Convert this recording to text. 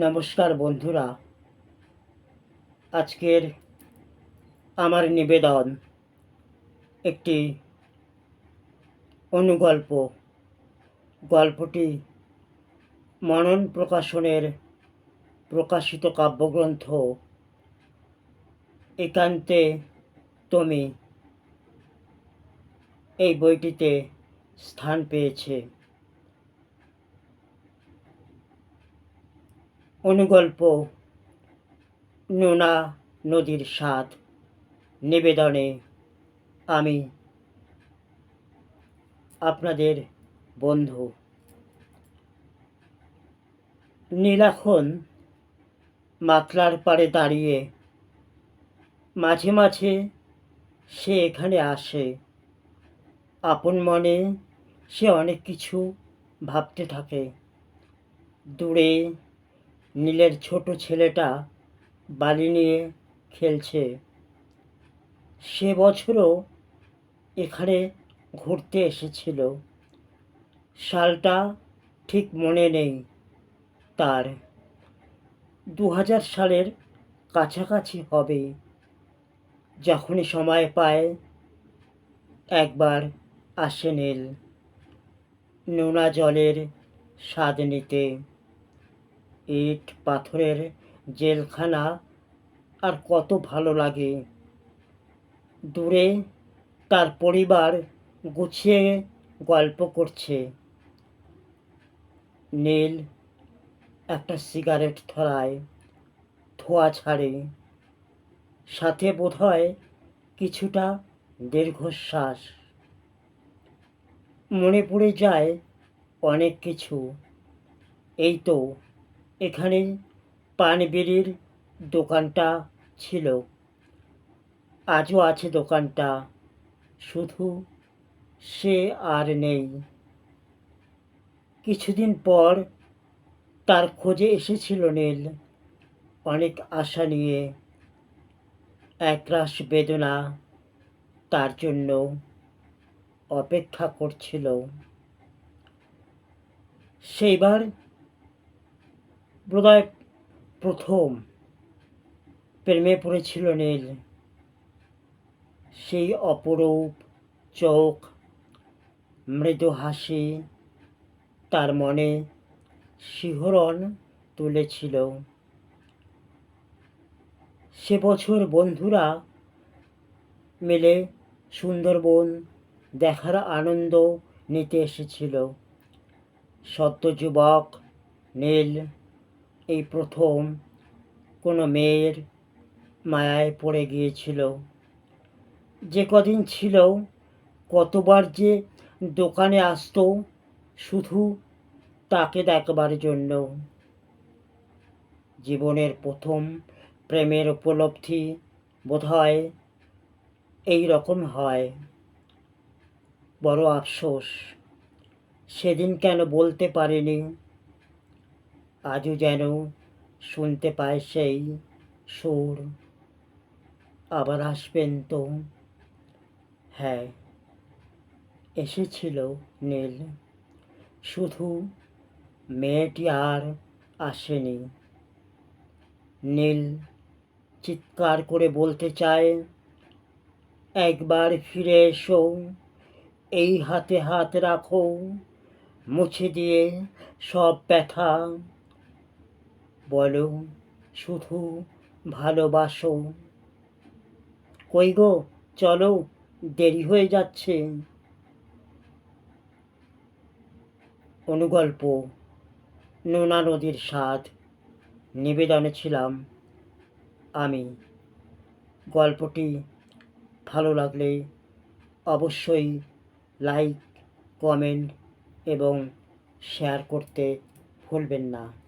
নমস্কার বন্ধুরা। আজকের আমার নিবেদন একটি অনুগল্প। গল্পটি মনন প্রকাশনের প্রকাশিত কাব্যগ্রন্থ। একান্তে তুমি এই বইটিতে স্থান পেয়েছে। অনুগল্প, নোনা নদীর স্বাদ। নিবেদনে আমি আপনাদের বন্ধু। নীলাখন মাতলার পাড়ে দাঁড়িয়ে মাঝে মাঝে সে এখানে আসে। আপন মনে সে অনেক কিছু ভাবতে থাকে। দূরে নীলের ছোট ছেলেটা বালি নিয়ে খেলছে। সে বছরও এখানে ঘুরতে এসেছিল। সালটা ঠিক মনে নেই তার। দু হাজার সালের কাছাকাছি হবে। যখনই সময় পায়, একবার আসে নীল। নোনা জলের স্বাদ নিতে। ইট পাথরের জেলখানা আর কত ভালো লাগে। দূরে তার পরিবার গুছিয়ে গল্প করছে। নীল একটা সিগারেট ধরায়, ধোয়া ছাড়ে। সাথে বোধহয় কিছুটা দীর্ঘশ্বাস। মনে পড়ে যায় অনেক কিছু। এই তো এখানে পানবিড়ির দোকানটা ছিল। আজও আছে দোকানটা। শুধু সে আর নেই। কিছুদিন পর তার খোঁজে এসেছিল নীল। অনেক আশা নিয়ে। একরাশ বেদনা তার জন্য অপেক্ষা করছিল। সেইবার বোধহয় প্রথম প্রেমে পড়েছিল নীল। সেই অপরূপ চোখ, মৃদু হাসি, তার মনে শিহরণ তুলেছিল। সে বছর বন্ধুরা মিলে সুন্দরবন দেখার আনন্দ নিতে এসেছিল। সদ্য যুবক নীল এই প্রথম কোনো মেয়ের মায়ায় পড়ে গিয়েছিল। যে কদিন ছিল, কতবার যে দোকানে আসতো, শুধু তাকে দেখবার জন্য। জীবনের প্রথম প্রেমের উপলব্ধি বোধহয় এই রকম হয়। বড় আফসোস, সেদিন কেন বলতে পারিনি? আজও যেন শুনতে পায় সেই সুর। আবার আসবেন তো? হ্যাঁ এসেছিল নীল। শুধু মেয়েটি আর আসেনি। নীল চিৎকার করে বলতে চায়, একবার ফিরে এসো, এই হাতে হাত রাখো, মুছে দিয়ে সব ব্যথা বলো, শুধু ভালোবাসো। কই গো চলো, দেরি হয়ে যাচ্ছে। অনুগল্প, নোনা নদীর স্বাদ, নিবেদনে ছিলাম আমি। গল্পটি ভালো লাগলে অবশ্যই লাইক, কমেন্ট এবং শেয়ার করতে ভুলবেন না।